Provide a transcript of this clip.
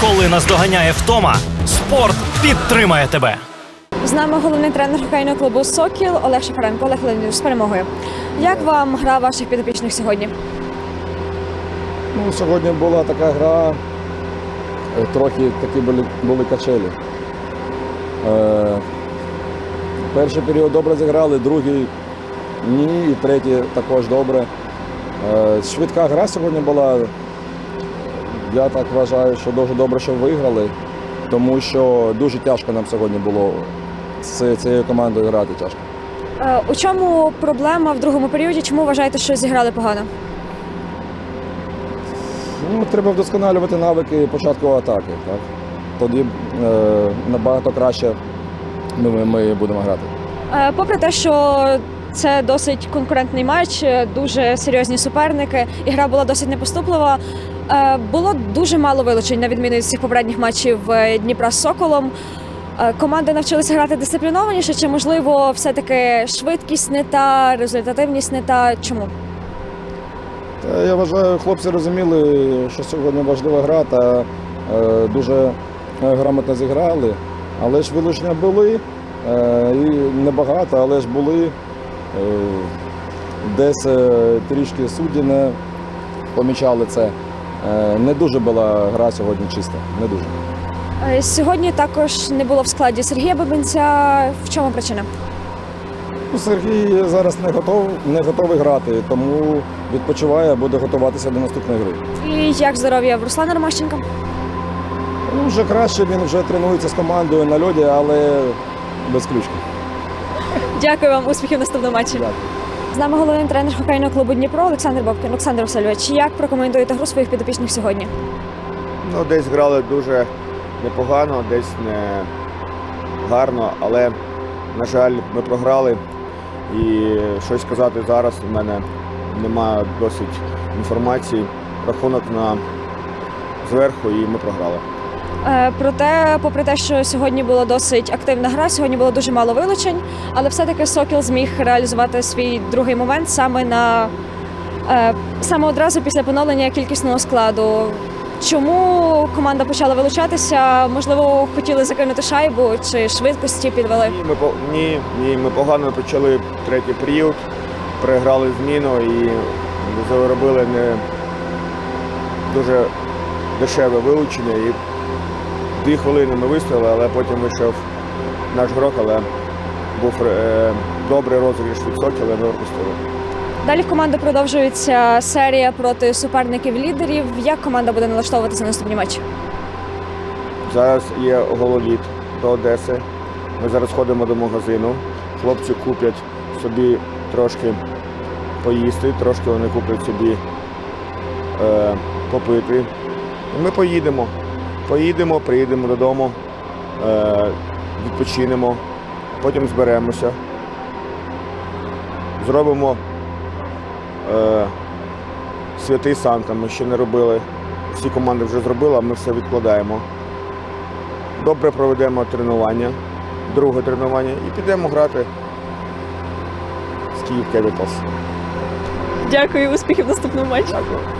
Коли наздоганяє втома, спорт підтримає тебе. З нами головний тренер хокейного клубу Сокіл Олег Шапаренко. Олег Леонідович, з перемогою. Як вам гра ваших підопічних сьогодні? Ну, сьогодні була така гра, е, трохи такі були, були качелі. Е, перший період добре зіграли, другий ні, і третій також добре. Е, швидка гра сьогодні була. Я так вважаю, що дуже добре, що виграли, тому що дуже тяжко нам сьогодні було з цією командою грати тяжко. Е, У чому проблема в другому періоді? Чому вважаєте, що зіграли погано? Ну, треба вдосконалювати навики початку атаки. Так? Тоді е, набагато краще ми, ми будемо грати. Е, Попри те, що це досить конкурентний матч, е, дуже серйозні суперники, і гра була досить непоступлива. Е, Було дуже мало вилучень на відміну від всіх попередніх матчів е, Дніпра з Соколом. Е, Команди навчилися грати дисциплінованіше, чи можливо все-таки швидкість не та, результативність не та. Чому? Та я вважаю, хлопці розуміли, що сьогодні важлива гра та дуже грамотно зіграли. Але ж вилучення були, і небагато, але ж були. Десь трішки судді не помічали це. Е, не дуже була гра сьогодні чиста. Не дуже. Е, Сьогодні також не було в складі Сергія Бабинця. В чому причина? Ну, Сергій зараз не готов, не готовий грати, тому відпочиває, буде готуватися до наступної гри. І як здоров'я в Руслана Ромащенка? Ну, вже краще, він вже тренується з командою на льоді, але без ключки. Дякую вам, успіхів в наступному матчі. Дякую. З нами головний тренер хокейного клубу Дніпро Олександр Бобкін. Олександр Васильович, як прокоментуєте гру своїх підопічних сьогодні? Ну, десь грали дуже непогано, десь не гарно, але, на жаль, ми програли. І щось сказати зараз у мене немає досить інформації. Рахунок на зверху і ми програли. Е, проте, попри те, що сьогодні була досить активна гра, сьогодні було дуже мало вилучень, але все-таки Сокіл зміг реалізувати свій другий момент саме на е, саме одразу після поновлення кількісного складу. Чому команда почала вилучатися? Можливо, хотіли закинути шайбу чи швидкості підвели? Ні, ми, ні, ні, ми погано почали третій період, переграли зміну і заробили не дуже дешеве вилучення. І дві хвилини ми вистояли, але потім вийшов наш грок, але був е, добрий розіграш від Сокіла, ми пропустили. Далі в команди продовжується серія проти суперників лідерів. Як команда буде налаштовуватися на наступні матчі? Зараз є гололіт до Одеси. Ми зараз ходимо до магазину. Хлопці куплять собі трошки поїсти, трошки вони куплять собі е, попити. І ми поїдемо. Поїдемо, приїдемо додому, е, відпочинемо, потім зберемося. Зробимо е, святий Санта, ми ще не робили. Всі команди вже зробили, а ми все відкладаємо. Добре проведемо тренування, друге тренування і підемо грати з Київ Capitals. Дякую, успіхів в наступному матчі. Дякую.